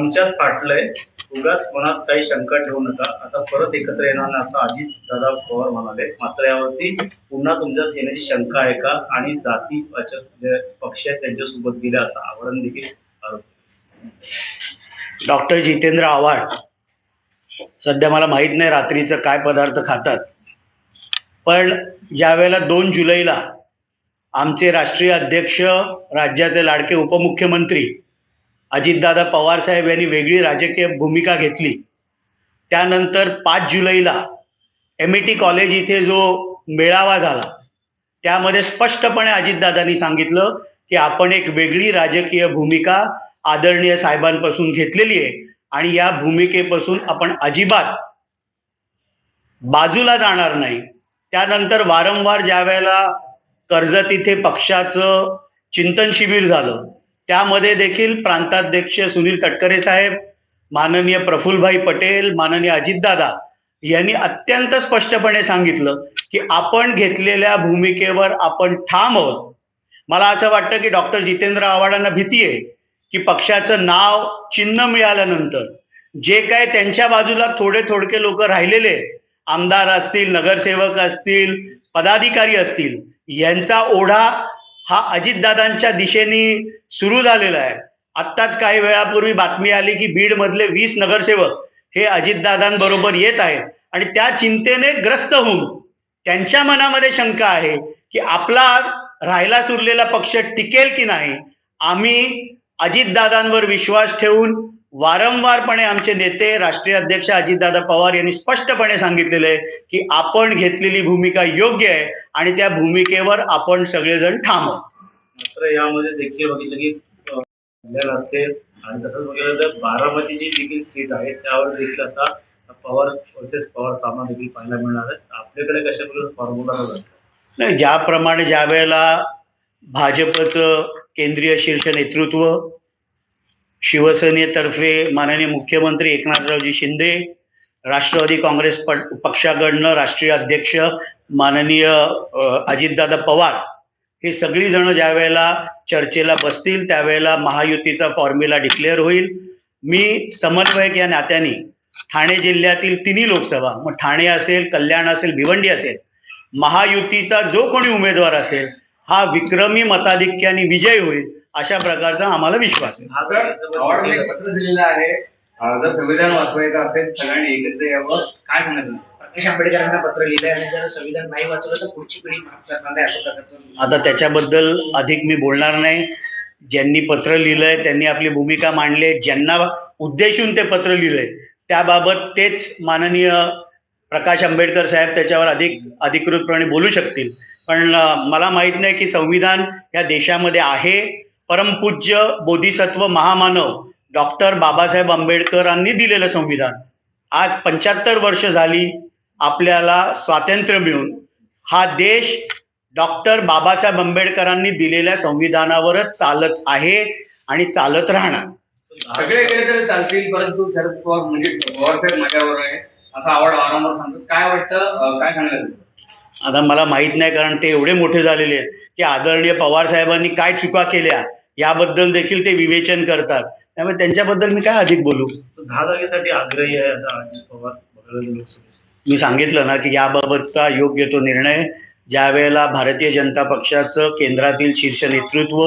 आमच्यात फाटलंय. उगाच मनात काही शंका ठेवू नका. आता परत एकत्र येणार नाही असं अजित दादा पवार म्हणाले. मात्र यावरती पुन्हा तुमच्यात येण्याची शंका आहे का? आणि जाती वाचक जे पक्ष आहेत त्यांच्यासोबत गेले असं आवरण देखील डॉक्टर जितेंद्र आव्हाड सध्या मला माहीत नाही रात्रीचं काय पदार्थ खातात. पण ज्यावेळेला दोन जुलैला आमचे राष्ट्रीय अध्यक्ष राज्याचे लाडके उपमुख्यमंत्री अजितदादा पवार साहेब यांनी वेगळी राजकीय भूमिका घेतली. त्यानंतर पाच जुलैला एम ई टी कॉलेज इथे जो मेळावा झाला त्यामध्ये स्पष्टपणे अजितदादांनी सांगितलं की आपण एक वेगळी राजकीय भूमिका आदरणीय साहेबांपासून घेतलेली आहे आणि या भूमिकेपासून आपण अजिबात बाजूला जाणार नाही. त्यानंतर वारंवार ज्या वेळेला कर्जत इथे पक्षाचं चिंतन शिबिर झालं त्यामध्ये देखील प्रांताध्यक्ष सुनील तटकरे साहेब माननीय प्रफुल्लभाई पटेल माननीय अजितदादा यांनी अत्यंत स्पष्टपणे सांगितलं की आपण घेतलेल्या भूमिकेवर आपण ठाम आहोत. मला असं वाटतं की डॉक्टर जितेंद्र आव्हाडांना भीती आहे की पक्षाचं नाव चिन्ह मिळाल्यानंतर जे काय त्यांच्या बाजूला थोडे थोडके लोक राहिलेले आमदार असतील नगरसेवक असतील पदाधिकारी असतील यांचा ओढा हा अजितदादांच्या दिशेने सुरू झालेला आहे. आत्ताच काही वेळापूर्वी बातमी आली की बीडमधले वीस नगरसेवक हे अजितदादांबरोबर येत आहेत आणि त्या चिंतेने ग्रस्त होऊन त्यांच्या मनामध्ये शंका आहे की आपला राहायला सुरलेला पक्ष टिकेल की नाही? आम्ही अजितदादांवर विश्वास ठेवून वारंवारपणे आमचे नेते राष्ट्रीय अध्यक्ष अजितदादा पवार यांनी स्पष्टपणे सांगितलेलं आहे की आपण घेतलेली भूमिका योग्य आहे आणि त्या भूमिकेवर आपण सगळेजण ठाम आहोत. मात्र यामध्ये देखील बघितलं की असेल आणि तसंच बघितलं तर बारामतीची देखील सीट आहे त्यावर देखील आता पवार वर्सेस पवार सामना देखील पाहायला मिळणार आहे. आपल्याकडे कशा प्रकारे फॉर्म्युला नाही ज्याप्रमाणे ज्या वेळेला भाजपचं केंद्रीय शीर्ष नेतृत्व शिवसेनेतर्फे माननीय मुख्यमंत्री एकनाथरावजी शिंदे राष्ट्रवादी काँग्रेस प- पक्षाकडनं राष्ट्रीय अध्यक्ष माननीय अजितदादा पवार हे सगळी जण ज्या वेळेला चर्चेला बसतील त्यावेळेला महायुतीचा फॉर्म्युला डिक्लेअर होईल. मी समन्वयक या नात्याने ठाणे जिल्ह्यातील तिन्ही लोकसभा मग ठाणे असेल कल्याण असेल भिवंडी असेल महायुतीचा जो कोणी उमेदवार असेल हा विक्रमी मताधिक्याने विजय होईल. अशा प्रकारचा आम्हाला विश्वास आहे. पत्र दिलेलं आहे. जर संविधान वाचवायचं असेल सगळ्यांनी एकत्र यावं काय सांगायचं प्रकाश आंबेडकरांना पत्र लिहिलंय आणि जर संविधान नाही वाचलं तर पुढची पिढी माफ करणार नाही अशा प्रकारचं आता त्याच्याबद्दल अधिक मी बोलणार नाही. ज्यांनी पत्र लिहिलंय त्यांनी आपली भूमिका मांडली ज्यांना उद्देशून ते पत्र लिहिलंय त्याबाबत तेच माननीय प्रकाश आंबेडकर साहेब त्याच्यावर अधिक अधिकृतपणे बोलू शकतील. पण मला माहीत नाही की संविधान या देशामध्ये आहे परमपूज्य बोधिसत्व महामानव डॉक्टर बाबासाहेब आंबेडकरांनी दिलेलं संविधान. आज पंच्याहत्तर वर्ष झाली आपल्याला स्वातंत्र्य मिळून हा देश डॉक्टर बाबासाहेब आंबेडकरांनी दिलेल्या संविधानावरच चालत आहे आणि चालत राहणार. सगळे तरी चालतील परंतु शरद पवार म्हणजे पवार साहेब माझ्यावर आहे. असं आवड वारंवार सांगतात. काय वाटतं काय सांगायचं आता मला माहीत नाही कारण ते एवढे मोठे झालेले आहेत की आदरणीय पवार साहेबांनी काय चुका केल्या याबद्दल देखील ते विवेचन करतात. त्यामुळे त्यांच्याबद्दल मी काय अधिक बोलू? दहा जागेसाठी आग्रही आहे आता अजित पवार मी सांगितलं ना की याबाबतचा योग्य तो निर्णय ज्या वेळेला भारतीय जनता पक्षाचं केंद्रातील शीर्ष नेतृत्व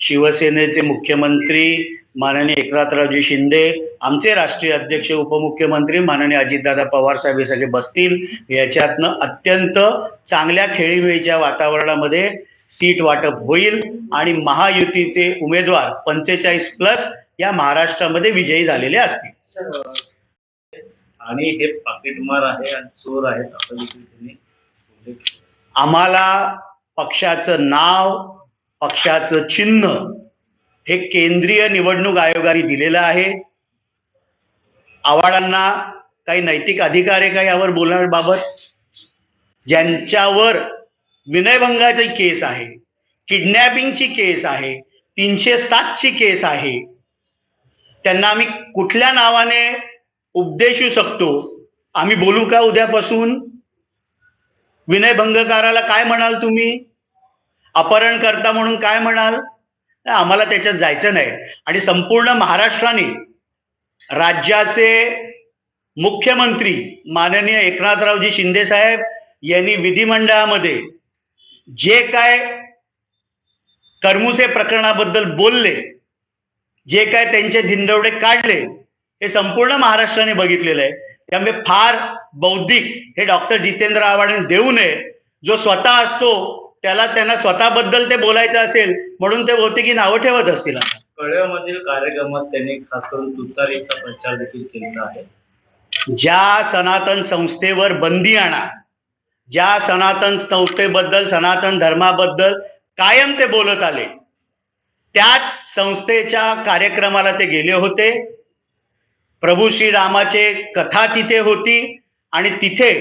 शिवसेनेचे मुख्यमंत्री माननीय एकनाथरावजी शिंदे आमचे राष्ट्रीय अध्यक्ष उपमुख्यमंत्री माननीय अजितदादा पवार साहेब हे सगळे बसतील. याच्यातनं अत्यंत चांगल्या खेळीमेळीच्या वातावरणामध्ये सीट वाटप होईल आणि महायुतीचे उमेदवार पंचेचाळीस प्लस या महाराष्ट्रामध्ये विजयी झालेले असतील. आणि हे पाकिटमार आहे आणि चोर आहेत. आम्हाला पक्षाचं नाव पक्षाचं चिन्ह हे केंद्रीय निवडणूक आयोगाने दिलेलं आहे. आव्हाडांना काही नैतिक अधिकार आहे का यावर बोलण्याबाबत? ज्यांच्यावर विनयभंगाची केस आहे किडनॅपिंगची केस आहे तीनशे सातची केस आहे. त्यांना आम्ही कुठल्या नावाने उपदेशू शकतो? आम्ही बोलू का उद्यापासून? विनयभंगकाराला काय म्हणाल तुम्ही? अपहरणकर्ता म्हणून काय म्हणाल? आम्हाला त्याच्यात जायचं नाही. आणि संपूर्ण महाराष्ट्राने राज्याचे मुख्यमंत्री माननीय एकनाथरावजी शिंदे साहेब यांनी विधिमंडळामध्ये जे काय करमुसे प्रकरणाबद्दल बोलले जे काय त्यांचे धिंडवडे काढले हे संपूर्ण महाराष्ट्राने बघितलेलं आहे. त्यामुळे फार बौद्धिक हे डॉक्टर जितेंद्र आव्हाडांनी देऊ नये. जो स्वतः असतो त्याला त्यांना स्वतःबद्दल ते बोलायचं असेल म्हणून ते बहुतेकी नावं ठेवत असतील कळव्यामधील कार्यक्रमात त्यांनी खास करून तुतारीचा प्रचार देखील केलेला आहे. ज्या सनातन संस्थेवर बंदी आणा ज्या सनातन संस्थेबद्दल सनातन धर्माबद्दल कायम ते बोलत आले त्याच संस्थेच्या कार्यक्रमाला ते गेले होते. प्रभू श्रीरामाचे कथा तिथे होती आणि तिथे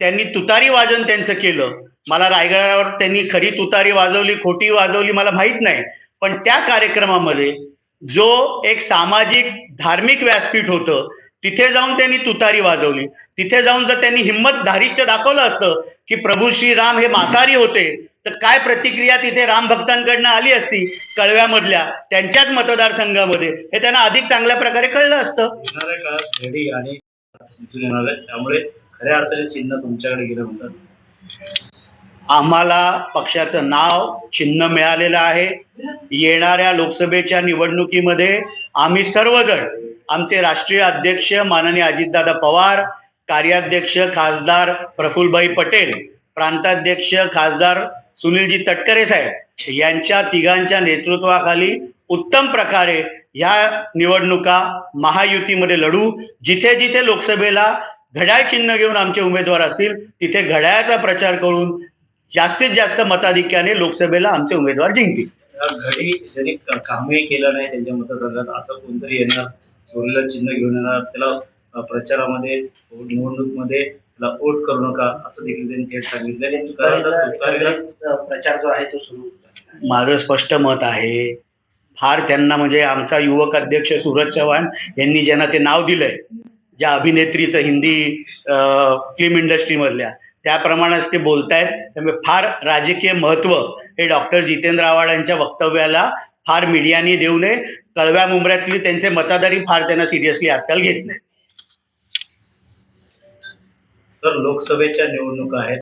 त्यांनी तुतारी वाजन त्यांचं केलं. मला रायगडावर त्यांनी खरी तुतारी वाजवली खोटी वाजवली मला माहीत नाही. पण त्या कार्यक्रमामध्ये जो एक सामाजिक धार्मिक व्यासपीठ होतं तिथे जाऊन त्यांनी तुतारी वाजवली. तिथे जाऊन जर त्यांनी हिंमत धारिष्ट दाखवलं असतं की प्रभू श्रीराम हे मांसाहारी होते तर काय प्रतिक्रिया तिथे राम भक्तांकडनं आली असती? कळव्यामधल्या त्यांच्याच मतदारसंघामध्ये. हे त्यांना अधिक चांगल्या प्रकारे कळलं असतं. येणाऱ्या काळात घडी आणि दिसून येणार आहे. त्यामुळे खऱ्या अर्थाने चिन्ह तुमच्याकडे गेलं म्हणतात. आम्हाला पक्षाचं नाव चिन्ह मिळालेलं आहे. येणाऱ्या लोकसभेच्या निवडणुकीमध्ये आम्ही सर्वजण आमचे राष्ट्रीय अध्यक्ष माननीय अजितदादा पवार कार्याध्यक्ष खासदार प्रफुल्लभाई पटेल प्रांताध्यक्ष खासदार सुनीलजी तटकरे साहेब यांच्या तिघांच्या नेतृत्वाखाली उत्तम प्रकारे ह्या निवडणुका महायुतीमध्ये लढू. जिथे जिथे लोकसभेला घड्याळ चिन्ह घेऊन आमचे उमेदवार असतील तिथे घड्याळाचा प्रचार करून जास्तीत जास्त मताधिक्याने लोकसभेला आमचे उमेदवार जिंकतील. घडी ज्यांनी कामही केलं नाही त्यांच्या मतदारसंघात असं कोणतरी येणार? चोरीला चिन्ह घेऊन येणार त्याला प्रचारामध्ये निवडणूकमध्ये त्याला वोट करू नका असं देखील त्यांनी थेट सांगितलं. प्रचार जो आहे तो सुरू. माझं स्पष्ट मत आहे फार त्यांना म्हणजे आमचा युवक अध्यक्ष सूरज चव्हाण यांनी ज्यांना ते नाव दिलंय ज्या अभिनेत्रीचं हिंदी फिल्म इंडस्ट्रीमधल्या त्याप्रमाणेच ते बोलतायत. त्यामुळे फार राजकीय महत्त्व हे डॉक्टर जितेंद्र आव्हाड यांच्या वक्तव्याला फार मीडियाने देऊ नये. कळव्या मुंबऱ्यातली त्यांचे मतादारी फार त्यांना सिरियसली आजकाल घेत नाही तर लोकसभेच्या निवडणुका आहेत.